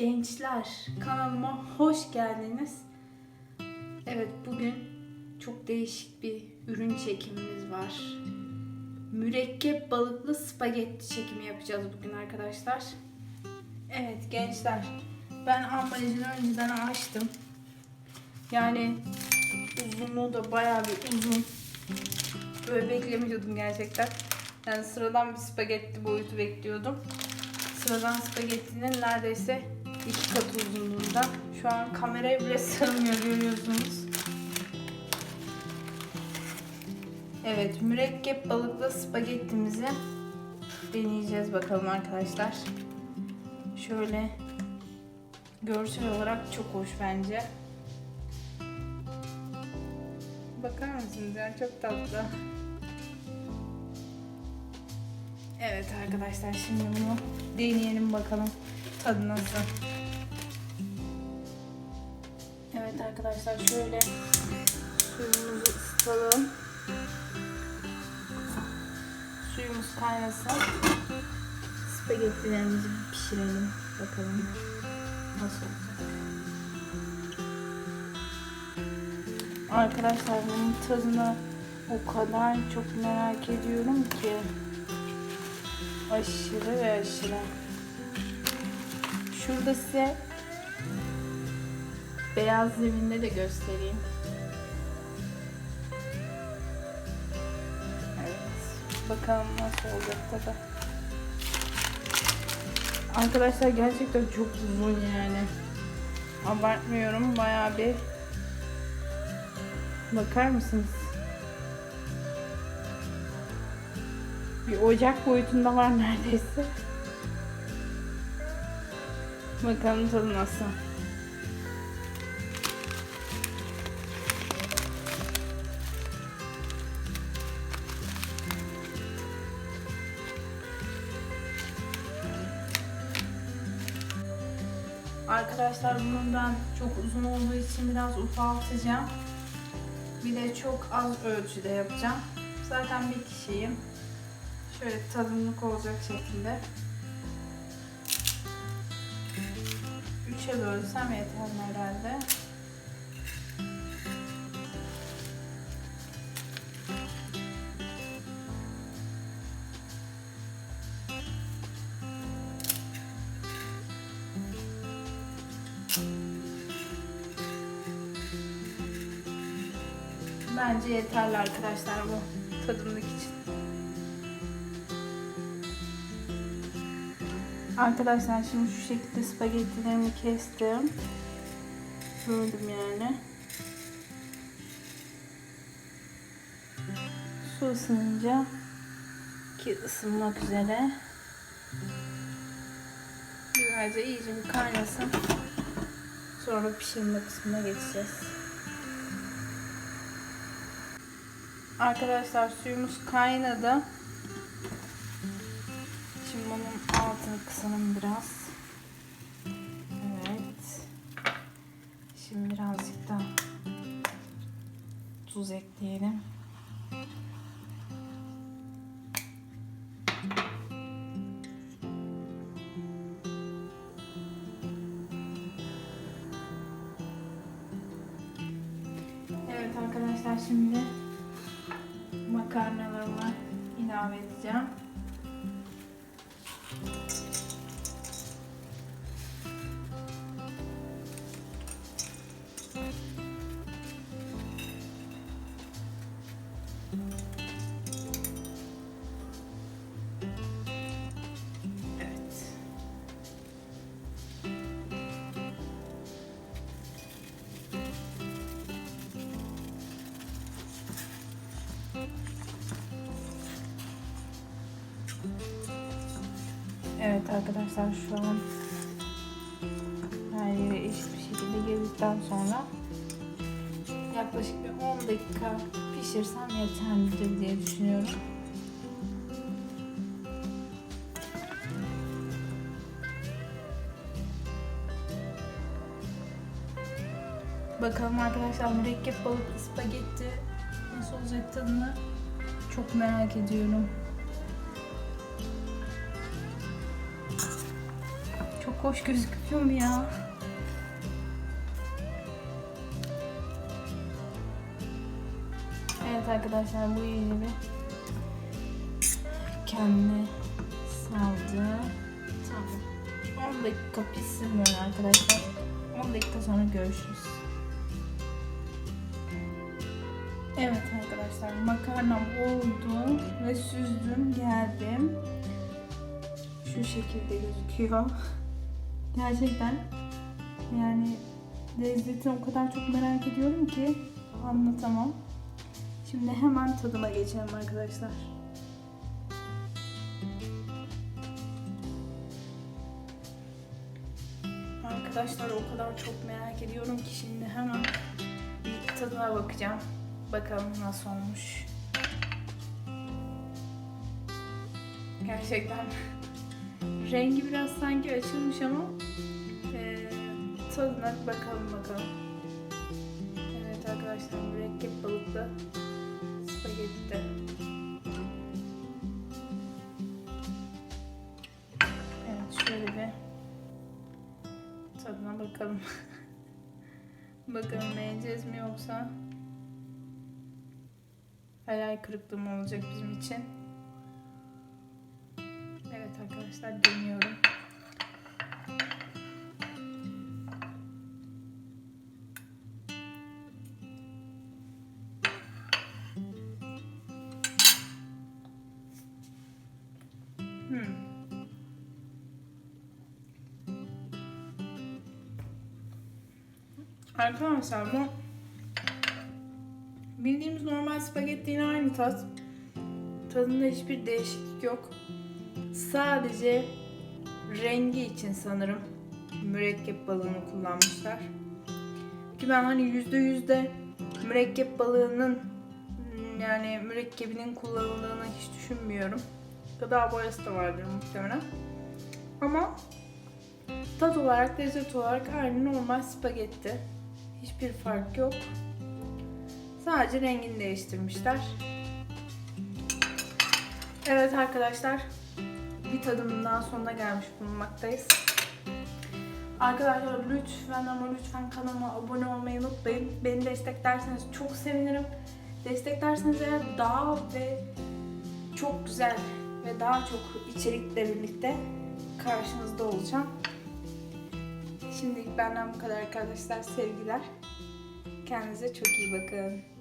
Gençler kanalıma hoş geldiniz. Evet bugün çok değişik bir ürün çekimimiz var. Mürekkep balıklı spagetti çekimi yapacağız bugün arkadaşlar. Evet gençler ben ambalajını önceden açtım. Yani uzunluğu da bayağı bir uzun. Böyle beklemiyordum gerçekten. Yani sıradan bir spagetti boyutu bekliyordum. Sıradan spagettinin neredeyse iki katı uzunluğunda. Şu an kameraya bile sığmıyor görüyorsunuz. Evet mürekkep balıklı spagettimizi deneyeceğiz bakalım arkadaşlar. Şöyle görsel olarak çok hoş bence. Bakar mısınız ya çok tatlı. Evet arkadaşlar şimdi bunu deneyelim bakalım tadı nasıl. Evet arkadaşlar şöyle suyumuzu ısıtalım. Suyumuz kaynasın. Spagettilerimizi pişirelim bakalım nasıl olacak. Arkadaşlar bunun tadını o kadar çok merak ediyorum ki. Aşırı ve aşırı. Şurada size beyaz zeminde de göstereyim. Evet. Bakalım nasıl olacak tadı. Arkadaşlar gerçekten çok uzun yani. Abartmıyorum bayağı bir Bakar mısınız? Bir ocak boyutunda var neredeyse. Bakalım tadı nasıl. Arkadaşlar bunun ben çok uzun olduğu için biraz ufaltacağım. Bir de çok az ölçüde yapacağım. Zaten bir kişiyim. Şöyle tadımlık olacak şekilde. Üçe bölsem yeter herhalde. Bence yeterli arkadaşlar bu tadımlık için. Arkadaşlar şimdi şu şekilde spagettilerimi kestim. Böldüm yani. Su ısınınca ki ısınmak üzere. Güzelce iyice bir kaynasın. Sonra pişirme kısmına geçeceğiz. Arkadaşlar suyumuz kaynadı. Bunun altını kısalım biraz. Evet. Şimdi birazcık da tuz ekleyelim. Evet arkadaşlar şimdi makarnalarımı ilave edeceğim. Evet arkadaşlar şu an her yere eşit bir şekilde girdikten sonra yaklaşık bir 10 dakika pişirsem yeterlidir diye düşünüyorum. Bakalım arkadaşlar mürekkep balıklı spagetti nasıl olacak tadını çok merak ediyorum. Hoş gözüküyor ya? Evet arkadaşlar bu iyice bir kendine saldı. Tamam. 10 dakika pişsin böyle arkadaşlar. 10 dakika sonra görüşürüz. Evet arkadaşlar makarnam oldu ve süzdüm geldim. Şu şekilde gözüküyor. Gerçekten yani lezzetini o kadar çok merak ediyorum ki anlatamam. Şimdi hemen tadıma geçelim arkadaşlar. Arkadaşlar o kadar çok merak ediyorum ki şimdi hemen bir tadına bakacağım. Bakalım nasıl olmuş. Gerçekten rengi biraz sanki açılmış ama eee tadına bakalım bakalım. Evet arkadaşlar mürekkep balıklı spagetti. Evet şöyle bir tadına bakalım. bakalım beğeneceğiz mi yoksa hayal kırıklığı mı olacak bizim için? Evet arkadaşlar Hmm. Arkadaşlar bu bildiğimiz normal spagetti yine aynı tat. Tadında hiçbir değişiklik yok. Sadece rengi için sanırım mürekkep balığını kullanmışlar. Ki ben hani yüzde yüzde mürekkep balığının yani mürekkebinin kullanıldığını hiç düşünmüyorum. Gıda boyası da vardır muhtemelen. Ama tat olarak, lezzet olarak aynı normal spagetti. Hiçbir fark yok. Sadece rengini değiştirmişler. Evet arkadaşlar, bir tadımın daha sonuna gelmiş bulunmaktayız. Arkadaşlar lütfen ama lütfen kanalıma abone olmayı unutmayın. Beni desteklerseniz çok sevinirim. Desteklerseniz eğer daha ve çok güzel ve daha çok içerikle birlikte karşınızda olacağım. Şimdilik benden bu kadar arkadaşlar. Sevgiler. Kendinize çok iyi bakın.